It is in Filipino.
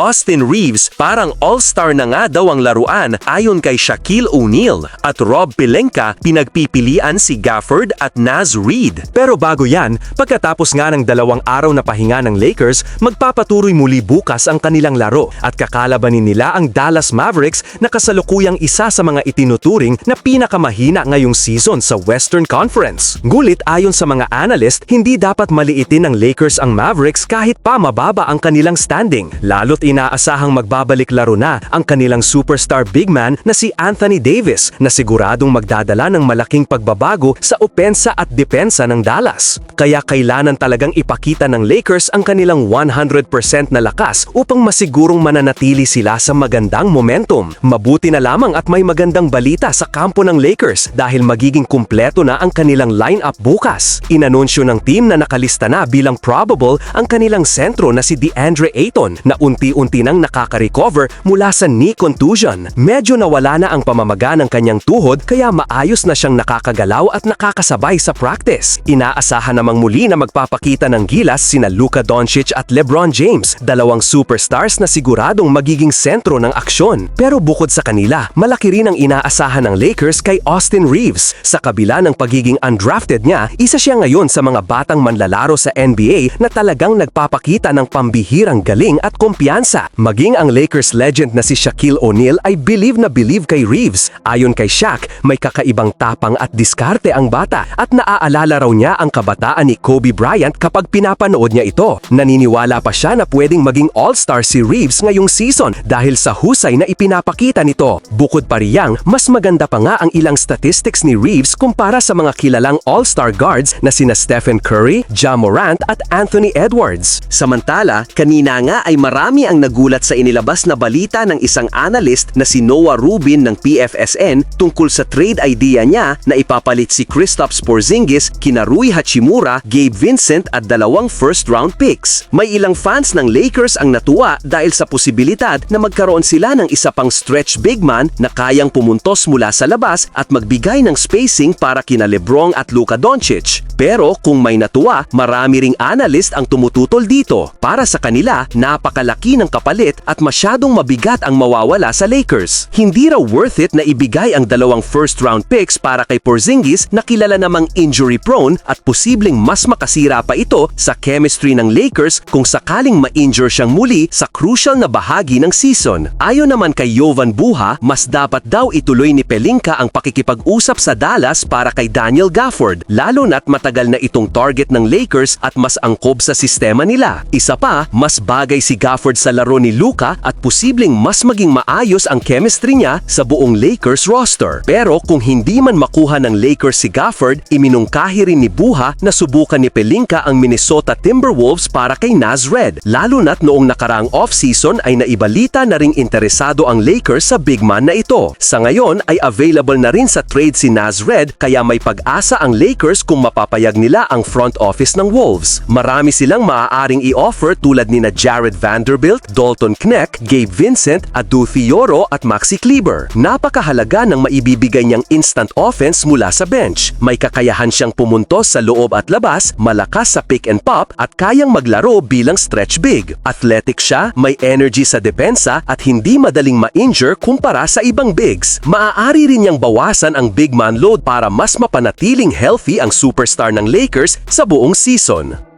Austin Reeves parang all-star na nga daw ang laruan ayon kay Shaquille O'Neal at Rob Pelinka pinagpipilian si Gafford at Naz Reid. Pero bago yan, pagkatapos nga ng dalawang araw na pahinga ng Lakers, magpapatuloy muli bukas ang kanilang laro at kakalabanin nila ang Dallas Mavericks na kasalukuyang isa sa mga itinuturing na pinakamahina ngayong season sa Western Conference. Gulit ayon sa mga analyst, hindi dapat maliitin ng Lakers ang Mavericks kahit pa mababa ang kanilang standing. Lalo't inaasahang magbabalik laro na ang kanilang superstar big man na si Anthony Davis na siguradong magdadala ng malaking pagbabago sa opensa at depensa ng Dallas. Kaya kailanan talagang ipakita ng Lakers ang kanilang 100% na lakas upang masigurong mananatili sila sa magandang momentum. Mabuti na lamang at may magandang balita sa kampo ng Lakers dahil magiging kumpleto na ang kanilang lineup bukas. Inanunsyo ng team na nakalista na bilang probable ang kanilang sentro na si DeAndre Ayton na unti-unti nang nakaka-recover mula sa knee contusion. Medyo nawala na ang pamamaga ng kanyang tuhod kaya maayos na siyang nakakagalaw at nakakasabay sa practice. Inaasahan namang muli na magpapakita ng gilas sina Luka Doncic at LeBron James, dalawang superstars na siguradong magiging sentro ng aksyon. Pero bukod sa kanila, malaki rin ang inaasahan ng Lakers kay Austin Reeves. Sa kabila ng pagiging undrafted niya, isa siya ngayon sa mga batang manlalaro sa NBA na talagang nagpapakita ng pambihirang galing at kumpiyansa. Maging ang Lakers legend na si Shaquille O'Neal ay believe na believe kay Reeves. Ayon kay Shaq, may kakaibang tapang at diskarte ang bata at naaalala raw niya ang kabataan ni Kobe Bryant kapag pinapanood niya ito. Naniniwala pa siya na pwedeng maging all-star si Reeves ngayong season dahil sa husay na ipinapakita nito. Bukod pa riyang, mas maganda pa nga ang ilang statistics ni Reeves kumpara sa mga kilalang all-star guards na sina Stephen Curry, Ja Morant at Anthony Edwards. Samantala, kanina nga ay marami ang nagulat sa inilabas na balita ng isang analyst na si Noah Rubin ng PFSN tungkol sa trade idea niya na ipapalit si Kristaps Porzingis, kina Rui Hachimura, Gabe Vincent at dalawang first round picks. May ilang fans ng Lakers ang natuwa dahil sa posibilidad na magkaroon sila ng isa pang stretch big man na kayang pumuntos mula sa labas at magbigay ng spacing para kina Lebron at Luka Doncic. Pero kung may natuwa, marami ring analyst ang tumututol dito. Para sa kanila, napakalaki ng kapalit at masyadong mabigat ang mawawala sa Lakers. Hindi raw worth it na ibigay ang dalawang first round picks para kay Porzingis na kilala namang injury prone at posibleng mas makasira pa ito sa chemistry ng Lakers kung sakaling ma-injure siyang muli sa crucial na bahagi ng season. Ayon naman kay Jovan Buha, mas dapat daw ituloy ni Pelinka ang pakikipag-usap sa Dallas para kay Daniel Gafford, lalo na't matagal na itong target ng Lakers at mas angkob sa sistema nila. Isa pa, mas bagay si Gafford sa laro ni Luka at posibleng mas maging maayos ang chemistry niya sa buong Lakers roster. Pero kung hindi man makuha ng Lakers si Gafford, iminungkahi rin ni Buha na subukan ni Pelinka ang Minnesota Timberwolves para kay Naz Red. Lalo na't noong nakaraang off-season ay naibalita na ring interesado ang Lakers sa big man na ito. Sa ngayon ay available na rin sa trade si Naz Red kaya may pag-asa ang Lakers kung mapapayag nila ang front office ng Wolves. Marami silang maaaring i-offer tulad ni na Jared Vanderbilt, Dalton Kneck, Gabe Vincent, Adu Fioro at Maxi Kleber. Napakahalaga ng maibibigay niyang instant offense mula sa bench. May kakayahan siyang pumuntos sa loob at labas, malakas sa pick and pop at kayang maglaro bilang stretch big. Athletic siya, may energy sa depensa at hindi madaling ma-injure kumpara sa ibang bigs. Maaari rin niyang bawasan ang big man load para mas mapanatiling healthy ang superstar ng Lakers sa buong season.